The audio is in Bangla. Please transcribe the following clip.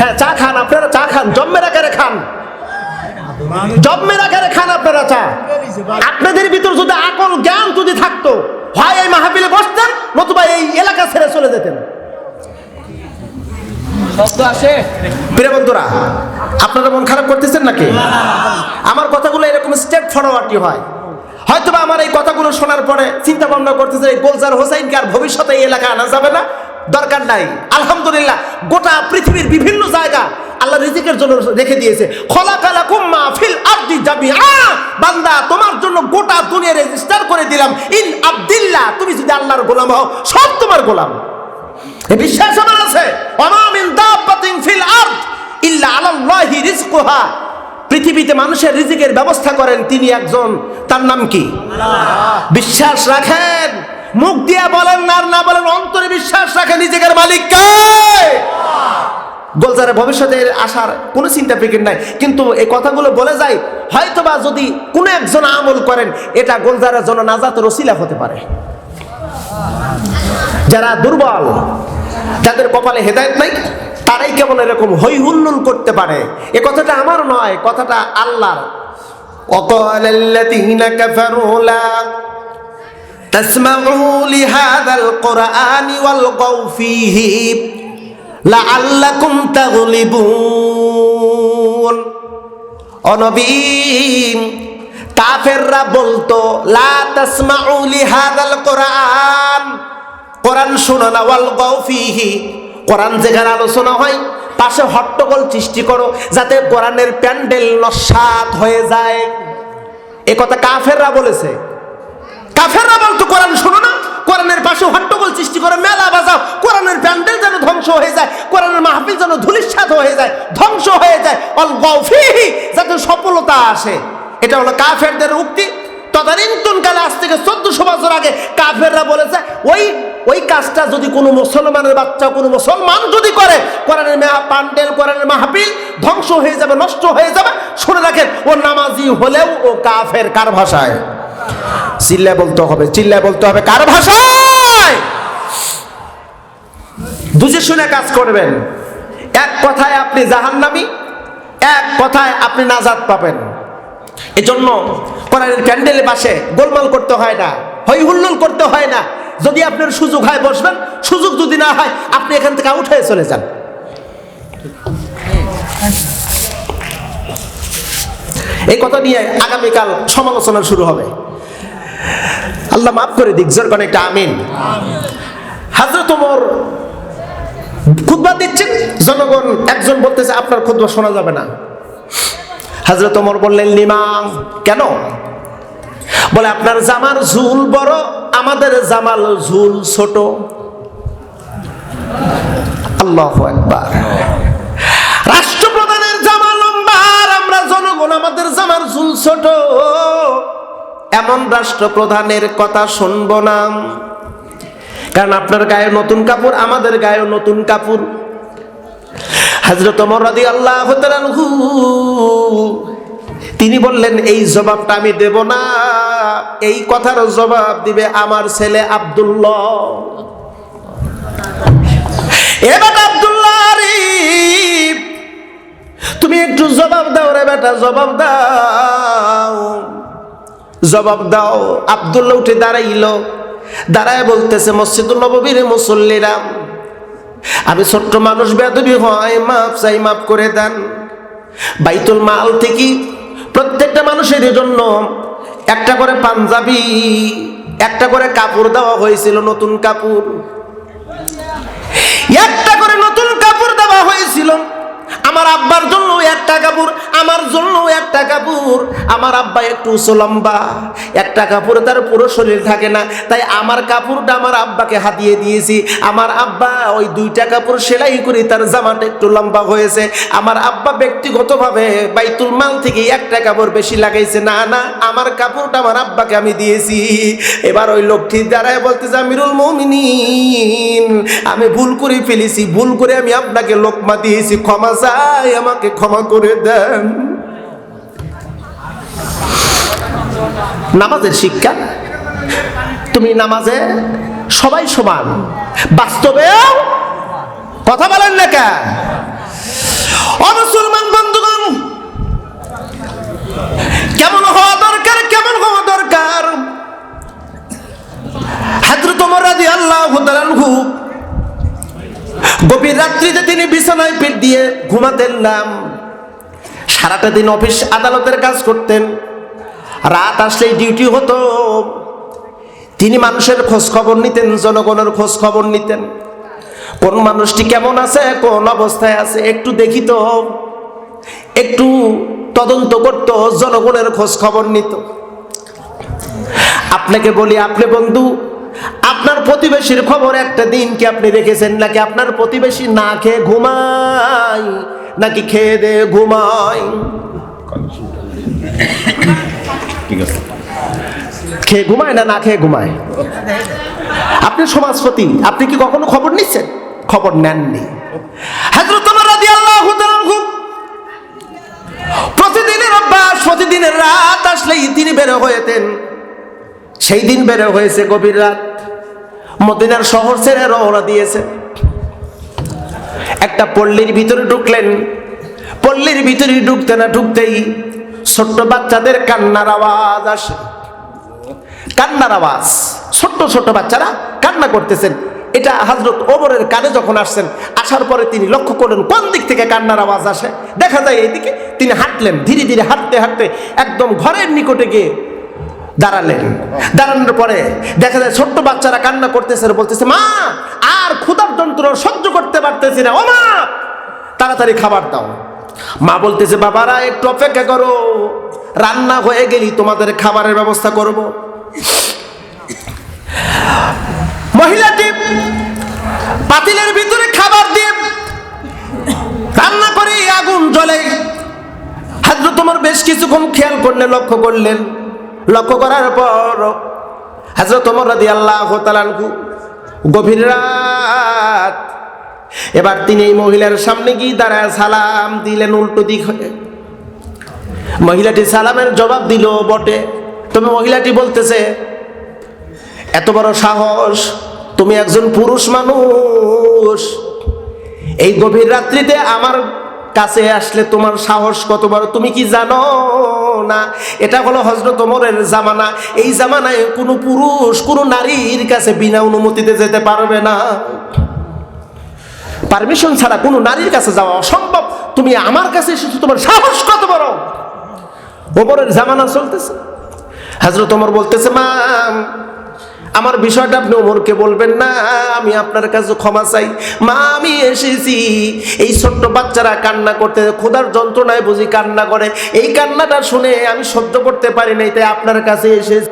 হ্যাঁ চা খান আপনারা চা খান। জম্মের আকারে খান। জম্মের আকারে খান আপনারা চা। আপনাদের ভিতর যদি আকল জ্ঞান যদি থাকতো হয় এই মাহফিলে বসতেন নতুবা এই এলাকা ছেড়ে চলে যেতেন। শব্দ প্রিয় বন্ধুরা আপনারা মন খারাপ করতেছেন নাকি? আমার কথাগুলো এরকম স্টেপ ফরওয়ার্ডই হয়। হয়তোবা আমার এই কথাগুলো শোনার পরে চিন্তা ভাবনা করতেছে এই গোলজার হোসাইনকে আর ভবিষ্যতে এই এলাকা আনা যাবে না। দরকার নাই। আলহামদুলিল্লাহ গোটা পৃথিবীর বিভিন্ন জায়গা আল্লাহ রিজিকের জন্য রেখে দিয়েছে। খলাকালা কুম্মা ফিল আব্দি জামিআ। বান্দা তোমার জন্য গোটা দুনিয়া রেজিস্টার করে দিলাম। ইন আব্দিল্লাহ তুমি যদি আল্লাহর গোলাম হও সব তোমার গোলাম। বিশ্বাস আমার আছে। ওমা মিন দাব্বাতিন ফিল আরদ ইল্লা আলাল্লাহি রিজকুহা। পৃথিবীতে মানুষের রিজিকের ব্যবস্থা করেন তিনি একজন। তার নাম কি? বিশ্বাস রাখেন। মুখ দিয়ে বলেন না না বলেন, অন্তরে বিশ্বাস রাখে নিজেকার মালিককে। গোলজারের ভবিষ্যতের আসার কোনো চিন্তা ফিকির নাই। কিন্তু এই কথাগুলো বলে যায়, হয়তোবা যদি কোনো একজন আমল করেন, এটা গোলজারের জন্য নাজাত রসিলা হতে পারে। যারা দুর্বল যাদের কপালে হেদায়ত নাই, তারাই কেমন এরকম হৈহুল্লুল করতে পারে। এ কথাটা আমার নয়, কথাটা আল্লাহ تسمعوا لهذا القرآن والغوا فيه لعلكم تغلبون অনবী কাফেররা বলতো লা তাসমাউ লিহাদাল কোরআন কোরআন শোনো না ওয়াল গৌফিহি কোরআন যেখানে আলোচনা হয় পাশে হট্টগোল সৃষ্টি করো যাতে কোরআনের প্যান্ডেল নস্বাত হয়ে যায় এ কথা কাফেররা বলেছে কাফেররা বলতো, কোরআন শোনো না, কোরআনের পাশে হট্টগোল সৃষ্টি করে, মেলা বাজাও, কোরআনের প্যান্ডেল যেন ধ্বংস হয়ে যায়, কোরআনের মাহফিল যেন ধুলিস্বাদ হয়ে যায়, ধ্বংস হয়ে যায় অল গৌফিহি যাতে সফলতা আসে। এটা হলো কাফেরদের উক্তি। তদানীন্তন কালে, আজ থেকে চোদ্দশো বছর আগে, কাফেররা বলেছে, ওই ওই কাজটা যদি কোনো মুসলমানের বাচ্চা, কোনো মুসলমান যদি করে, কোরআনের পান্ডেল কোরআনের মাহফিল ধ্বংস হয়ে যাবে, নষ্ট হয়ে যাবে। শুনে রাখেন, ও নামাজি হলেও ও কাফের কার ভাষায়? চিল্লায় বলতে হবে, চিল্লায় বলতে হবে কার ভাষায়। বুঝে শুনে কাজ করবেন। এক কথায় আপনি জাহান্নামি, এক কথায় আপনি নাজাদ পাবেন। এজন্য কোরআনের প্যান্ডেলে পাশে গোলমাল করতে হয় না হই হুল্লোল করতে হয় না। যদি আপনার সুযোগ হয় বসবেন, সুযোগ যদি না হয়, আপনি এখান থেকে উঠে চলে যান। এই কথা নিয়ে আগামীকাল সমালোচনা শুরু হবে। আল্লাহ মাফ করে দিক, জোর একটা আমিন। হাজরত ওমর খুতবা দিচ্ছেন, জনগণ একজন বলতেছে, আপনার খুতবা শোনা যাবে না। হাজরত ওমর বললেন লিমাম কেন? বলে, আপনার জামার ঝুল বড়, আমাদের জামাল ঝুল ছোট। আল্লাহ একবার এমন রাষ্ট্রপ্রধানের কথা শুনব না। কারণ আপনার গায়ে নতুন কাপড়, আমাদের গায়ে নতুন কাপড়। হাজরত রাদিয়াল্লাহু তাআলাহু তিনি বললেন, এই জবাবটা আমি দেব না। এই কথার জবাব দিবে আমার ছেলে আব্দুল্লাহ। আব্দুল্লাহ তুমি একটু জবাব দাও রে বেটা, জবাব দাও। জবাব দাও। আব্দুল্লাহ উঠে দাঁড়াইল। দাঁড়ায় বলতেছে, মসজিদুল নববীর মুসল্লিরা, আমি ছোট্ট মানুষ বেদবি হয়, মাফ চাই, মাফ করে দেন। বাইতুল মাল থেকে প্রত্যেকটা মানুষের জন্য একটা করে পাঞ্জাবি, একটা করে কাপড় দেওয়া হয়েছিল, নতুন কাপড়। একটা করে নতুন কাপড় দেওয়া হয়েছিল। আমার আব্বার জন্য একটা কাপড় আমার জন্য একটা কাপড়। আমার আব্বা একটু উঁচু লম্বা। একটা কাপড় তার পুরো শরীর থাকে না। তাই আমার কাপড়টা আমার আব্বাকে হাতিয়ে দিয়েছি। আমার আব্বা ওই দুইটা কাপড় সেলাই করে তার জামাটা একটু লম্বা হয়েছে। আমার আব্বা ব্যক্তিগতভাবে বাইতুল মাল থেকে একটা কাপড় বেশি লাগাইছে। না না, আমার কাপড়টা আমার আব্বাকে আমি দিয়েছি। এবার ওই লোকটি দাঁড়ায় বলতেছে, আমিরুল মমিনিন, আমি ভুল করে ফেলেছি। ভুল করে আমি আপনাকে লোকমা দিয়েছি। ক্ষমা চাই, আমাকে ক্ষমা করে দেন। নামাজের শিক্ষা। তুমি নামাজে সবাই সমান। বাস্তবে কথা বলেন না কে অমুসলমান বন্ধুগণ, কেমন হওয়া দরকার, কেমন হওয়া দরকার? হাজরত রাজি আল্লাহ গভীর রাত্রিতে তিনি বিছানায় পেট দিয়ে ঘুমাতেন নাম সারাটা দিন অফিস আদালতের কাজ করতেন। রাত আসলেই ডিউটি হতো। তিনি মানুষের খোঁজ খবর নিতেন, জনগণের খোঁজ খবর নিতেন। কোন মানুষটি কেমন আছে, কোন অবস্থায় আছে, একটু দেখিত একটু তদন্ত করত, জনগণের খোঁজ খবর নিত। আপনাকে বলি, আপনি বন্ধু, আপনার প্রতিবেশীর খবর একটা দিন কি আপনি রেখেছেন নাকি আপনার প্রতিবেশী না খেয়ে ঘুমায়? নাকি খেয়ে দে ঘুমায়? ঠিক আছে। খেয়ে ঘুমায় না না খেয়ে ঘুমায়? আপনি সমাজপতি, আপনি কি কখনো খবর নিচ্ছেন? খবর নেননি। প্রতিদিনের অভ্যাস, প্রতিদিনের রাত আসলেই তিনি বের হয়েতেন। সেই দিন বের হয়েছে গভীর রাত। মদিনার শহর ছেড়ে রওনা দিয়েছে একটা পল্লীর ভিতরে ঢুকলেন। পল্লীর ভিতরে ঢুকতে না ঢুকতেই ছোট্ট বাচ্চাদের কান্নার আওয়াজ আসে। কান্নার আওয়াজ। ছোট্ট ছোট্ট বাচ্চারা কান্না করতেছেন। এটা হজরত ওমরের কানে যখন আসছেন, আসার পরে তিনি লক্ষ্য করলেন, কোন দিক থেকে কান্নার আওয়াজ আসে? দেখা যায় এইদিকে তিনি হাঁটলেন, ধীরে ধীরে হাঁটতে হাঁটতে একদম ঘরের নিকটে গিয়ে দাঁড়ালেন। দাঁড়ানোর পরে দেখা যায় ছোট্ট বাচ্চারা কান্না করতেছে বলতেছে, মা, আর ক্ষুধার যন্ত্রণা সহ্য করতে পারতেছি না। ও মা তাড়াতাড়ি খাবার দাও। মা বলতেছে, বাবারা, একটু অপেক্ষা করো। রান্না হয়ে গেলি তোমাদের খাবারের ব্যবস্থা করব। মহিলাটি পাতিলের ভিতরে খাবার দিয়ে রান্না করে আগুন জ্বলে। হাজরত তোমার বেশ কিছুক্ষণ খেয়াল করলে লক্ষ্য করলেন। লক্ষ্য করার পর হাজরত তোমার রাদি আল্লাহ গভীর রাত এবার তিনি এই মহিলার সামনে গিয়ে দাঁড়ায়, সালাম দিলেন, উল্টো দিক হয়ে। মহিলাটি সালামের জবাব দিল, বটে। তবে মহিলাটি বলতেছে, এত বড় সাহস, তুমি একজন পুরুষ মানুষ। এই গভীর রাত্রিতে আমার কাছে আসলে তোমার সাহস কত বড়, তুমি কি জানো না? এটা হলো হজরত ওমরের জামানা। এই জামানায় কোনো পুরুষ, কোনো নারীর কাছে বিনা অনুমতিতে যেতে পারবে না। পারমিশন ছাড়া কোনো নারীর কাছে যাওয়া অসম্ভব। তুমি আমার কাছে এসেছ, তোমার সাহস কত বড়? ওমরের জামানা চলতেছে। হাজরত ওমর বলতেছে, মা, আমার বিষয়টা আপনি ওমরকে বলবেন না, আমি আপনার কাছে ক্ষমা চাই। মা, আমি এসেছি। এই ছোট্ট বাচ্চারা কান্না করতে, ক্ষুধার যন্ত্রণায় বুঝি কান্না করে। এই কান্নাটা শুনে আমি সহ্য করতে পারি নাই, তাই আপনার কাছে এসেছি।